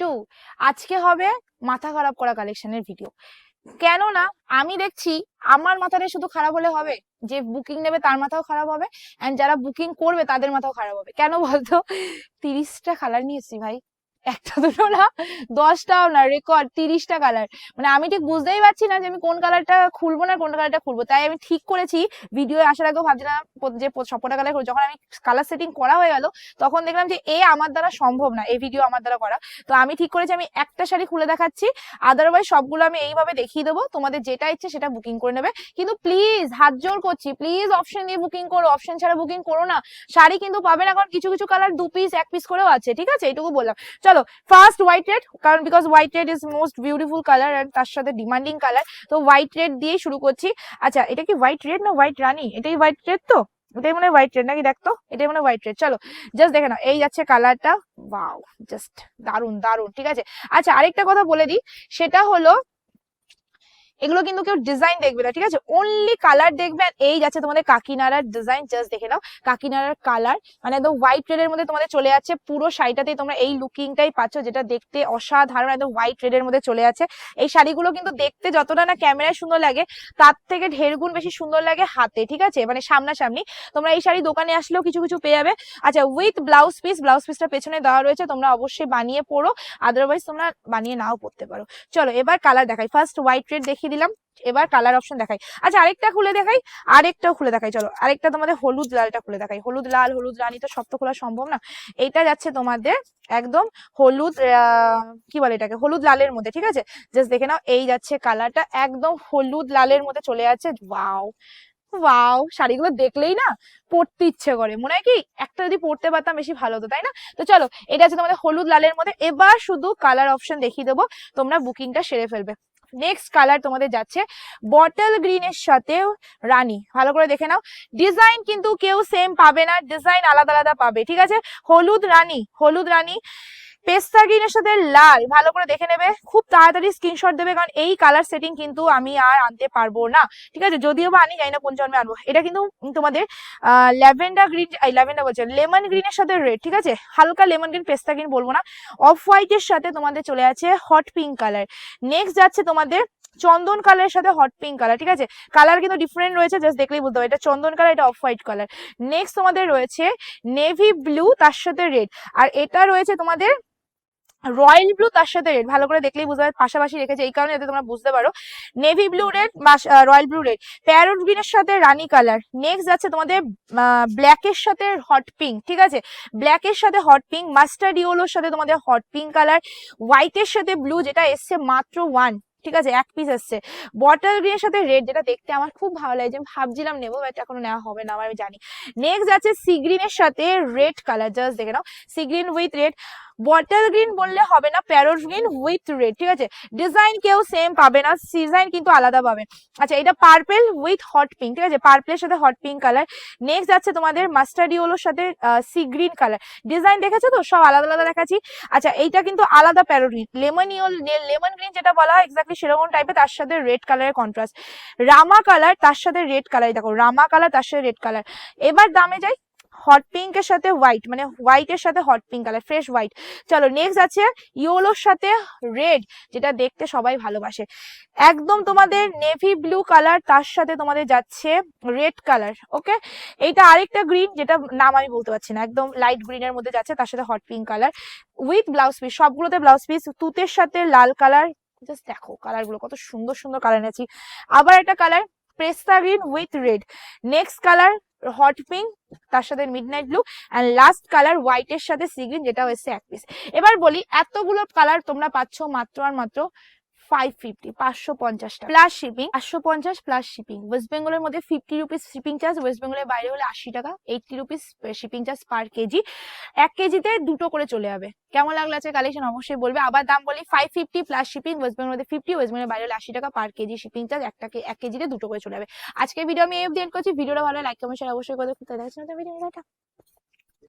Two আজকে হবে মাথা খারাপ করা কালেকশনের ভিডিও কেননা আমি দেখছি আমার মাথাটা শুধু খারাপ হলে হবে, যে বুকিং নেবে তার মাথাও খারাপ হবে অ্যান্ড যারা বুকিং করবে তাদের মাথাও খারাপ হবে। কেন বলতো? তিরিশটা কালার নিয়েছি ভাই। একটা দুটো না, দশটাও না রেকর্ড তিরিশটা কালার মানে আমি ঠিক বুঝতেই পারছি না যে আমি কোন কালারটা খুলবো না, কোন কালারটা খুলবো। তাই আমি ঠিক করেছি ভিডিও আসার আগেও ভাবছিলাম যে সবকটা কালার যখন আমি কালার সেটিং করা হয়ে গেল, তখন দেখলাম যে এ আমার দ্বারা সম্ভব না এই ভিডিও আমার দ্বারা করা। তো আমি ঠিক করেছি, আমি একটা শাড়ি খুলে দেখাচ্ছি। আদারওয়াইজ সবগুলো আমি এইভাবে দেখিয়ে দেবো। তোমাদের যেটা ইচ্ছে সেটা বুকিং করে নেবে। কিন্তু প্লিজ হাত জোর করছি। প্লিজ অপশন দিয়ে বুকিং করো। অপশন ছাড়া বুকিং করো না। শাড়ি কিন্তু পাবে না, কারণ কিছু কিছু কালার দু পিস এক পিস করেও আছে। ঠিক আছে? এইটুকু বললাম। চলো ফার্স্ট হোয়াইট রেড কারণ because white red is most beautiful colour and তার সাথে ডিমান্ডিং কালার তো হোয়াইট রেড দিয়েই শুরু করছি। আচ্ছা এটা কি হোয়াইট রেড না হোয়াইট রানি? এটাই হোয়াইট রেড তো? এটাই মনে হয় হোয়াইট রেড নাকি দেখতো এটাই মনে হয় হোয়াইট রেড চলো জাস্ট দেখে নাও, এই যাচ্ছে কালারটা ওয়াও জাস্ট দারুণ দারুণ ঠিক আছে? আচ্ছা আরেকটা কথা বলে দিই, সেটা হলো এগুলো কিন্তু কেউ ডিজাইন দেখবে না, ঠিক আছে? অনলি কালার দেখবে এই যাচ্ছে তোমাদের কাকিনাড়ার ডিজাইন জাস্ট দেখে নাও। কাকিনাড়ার কালার মানে একদম হোয়াইট রেড এর মধ্যে তোমাদের চলে যাচ্ছে, পুরো শাড়িটাতেই তোমরা এই লুকিংটাই পাচ্ছ, যেটা দেখতে অসাধারণ, একদম হোয়াইট রেড এর মধ্যে চলে যাচ্ছে। এই শাড়িগুলো কিন্তু দেখতে যতটা না ক্যামেরায় সুন্দর লাগে, তার থেকে ঢের গুণ বেশি সুন্দর লাগে হাতে, ঠিক আছে? মানে সামনাসামনি তোমরা এই শাড়ি দোকানে আসলেও কিছু কিছু পেয়ে যাবে। আচ্ছা উইথ ব্লাউজ পিস ব্লাউজ পিসটা পেছনে দেওয়া রয়েছে, তোমরা অবশ্যই বানিয়ে পড়ো আদারওয়াইজ তোমরা বানিয়ে নাও পড়তে পারো। চলো, এবার কালার দেখাই। ফার্স্ট হোয়াইট রেড দেখিয়ে দিলাম, এবার কালার অপশন দেখাই। আচ্ছা আরেকটা খুলে দেখাই, আরেকটাও খুলে দেখাই, চলো। আরেকটা তোমাদের হলুদ লালটা খুলে দেখাই। হলুদ লাল, হলুদ রানী তো সব তো খোলা সম্ভব না। এইটা যাচ্ছে তোমাদের একদম হলুদ কি বলে এটাকে? হলুদ লালের মধ্যে, ঠিক আছে? জাস্ট দেখে নাও, এই যাচ্ছে কালারটা একদম হলুদ লালের মধ্যে চলে যাচ্ছে। ওয়াও ওয়াও শাড়িগুলো দেখলেই না পরতে ইচ্ছে করে। মনে হয় কি, একটা যদি পরতে পারতাম বেশি ভালো হতো, তাই না? তো চলো, এটা আছে তোমাদের হলুদ লালের মধ্যে। এবার শুধু কালার অপশন দেখিয়ে দেবো, তোমরা বুকিংটা সেরে ফেলবে। নেক্সট কালার তোমাদের যাচ্ছে বটল গ্রিনের সাথে রানী। ভালো করে দেখে নাও। ডিজাইন কিন্তু কেউ সেম পাবে না ডিজাইন আলাদা আলাদা পাবে, ঠিক আছে? হলুদ রানী হলুদ রানী পেস্তা গ্রিনের সাথে লাল, ভালো করে দেখে নেবে। খুব তাড়াতাড়ি স্ক্রিনশট দেবে, কারণ এই কালার সেটিং কিন্তু আমি আর আনতে পারব না। ঠিক আছে? যদিও বা আনি জানি না কোন জন্মে আনব। এটা কিন্তু তোমাদের ল্যাভেন্ডার গ্রিন ল্যাভেন্ডার বলছে, লেমন গ্রিনের সাথে রেড ঠিক আছে? হালকা লেমন গ্রিন পেস্তা গ্রিন বলব না। অফ হোয়াইটের সাথে তোমাদের চলে আছে হট পিঙ্ক কালার নেক্সট যাচ্ছে তোমাদের চন্দন কালারের সাথে হট পিঙ্ক কালার ঠিক আছে? কালার কিন্তু ডিফারেন্ট রয়েছে জাস্ট দেখলেই বুঝতে পারবে। এটা চন্দন কালার এটা অফ হোয়াইট কালার নেক্সট তোমাদের রয়েছে নেভি ব্লু তার সাথে রেড আর এটা রয়েছে তোমাদের রয়্যাল ব্লু তার সাথে রেড ভালো করে দেখলেই বুঝতে পারবে, পাশাপাশি রেখেছে, এই কারণে যাতে তোমরা বুঝতে পারো। Navy blue red royal blue red. Parrot গ্রিনের সাথে রানি কালার। নেক্সট যাচ্ছে তোমাদের ব্ল্যাকের সাথে হট পিঙ্ক, ঠিক আছে? ব্ল্যাকের সাথে হট পিঙ্ক মাস্টার্ড ইয়েলোর সাথে তোমাদের হট পিঙ্ক কালার। হোয়াইটের সাথে ব্লু যেটা এসছে মাত্র ওয়ান, ঠিক আছে? এক পিস এসছে। বটল গ্রিনের সাথে রেড যেটা দেখতে আমার খুব ভালো লাগে আমি ভাবছিলাম নেব, বাট এখনও নেওয়া হবে না আমার আমি জানি। নেক্সট আছে সি গ্রিনের সাথে রেড কালার, জাস্ট দেখে নাও। Sea green with red. Bottle green বললে হবে না প্যারোট গ্রিন উইথ রেড ঠিক আছে? ডিজাইন কেউ সেম পাবে না ডিজাইন কিন্তু আলাদা পাবে। আচ্ছা এটা পার্পেল উইথ হট পিঙ্ক ঠিক আছে? পার্পেলের সাথে হট পিঙ্ক কালার নেক্সট যাচ্ছে তোমাদের মাস্টার্ড ইয়েলোর সাথে সি গ্রিন কালার ডিজাইন দেখেছ তো? সব আলাদা আলাদা দেখাচ্ছি। আচ্ছা এইটা কিন্তু আলাদা parrot green lemon yellow lemon green যেটা বলা হয় এক্স্যাক্টলি সেরকম টাইপের তার সাথে রেড কালারের কন্ট্রাস্ট রামা কালার তার সাথে রেড কালার দেখো রামা কালার তার সাথে রেড কালার এবার দামে যাই। হট পিঙ্ক এর সাথে হোয়াইট মানে হোয়াইট এর সাথে hot pink colour fresh white চলো নেক্সট আছে ইয়েলোর সাথে রেড যেটা দেখতে সবাই ভালোবাসে। একদম তোমাদের নেভি ব্লু কালার তার সাথে তোমাদের যাচ্ছে রেড কালার ওকে এইটা আরেকটা গ্রিন যেটা নাম আমি বলতে পারছি না, একদম লাইট গ্রিন এর মধ্যে যাচ্ছে, তার সাথে hot pink colour with blouse piece সবগুলোতে ব্লাউজ পিস তুতের সাথে লাল কালার জাস্ট দেখো কালারগুলো কত সুন্দর সুন্দর কালার এনেছি। আবার একটা কালার পেস্তা green with red next colour hot pink তার সাথে midnight blue and last colour হোয়াইটের সাথে সি গ্রিন যেটা হয়েছে এক পিস এবার বলি, এতগুলো কালার তোমরা পাচ্ছ মাত্র আর মাত্র ফাইভ ফিফটি পাঁচশো পঞ্চাশ প্লাস শিপিং পাঁচশো পঞ্চাশ প্লাস শিপিং ওয়েস্ট বেঙ্গলের মধ্যে fifty rupees shipping charge West বেঙ্গলের বাইরে হলে আশি টাকা eighty rupees shipping charge per KG এক কেজিতে দুটো করে চলে যাবে। কেমন লাগল আছে কালেকশন অবশ্যই বলবে। আবার দাম বলি five fifty plus shipping West বেঙ্গলের মধ্যে ফিফটি ওয়েস্ট বেঙ্গলের বাইরে হলে আশি টাকা পার কেজি শিপিং চার্জ একটাকে এক কেজিতে দুটো করে চলে যাবে। আজকে ভিডিও আমি এই অবধি end করছি। ভিডিওটা ভালো লাইক কমেন্ট শেয়ার অবশ্যই করে দেবো। দেখা হচ্ছে নতুন ভিডিও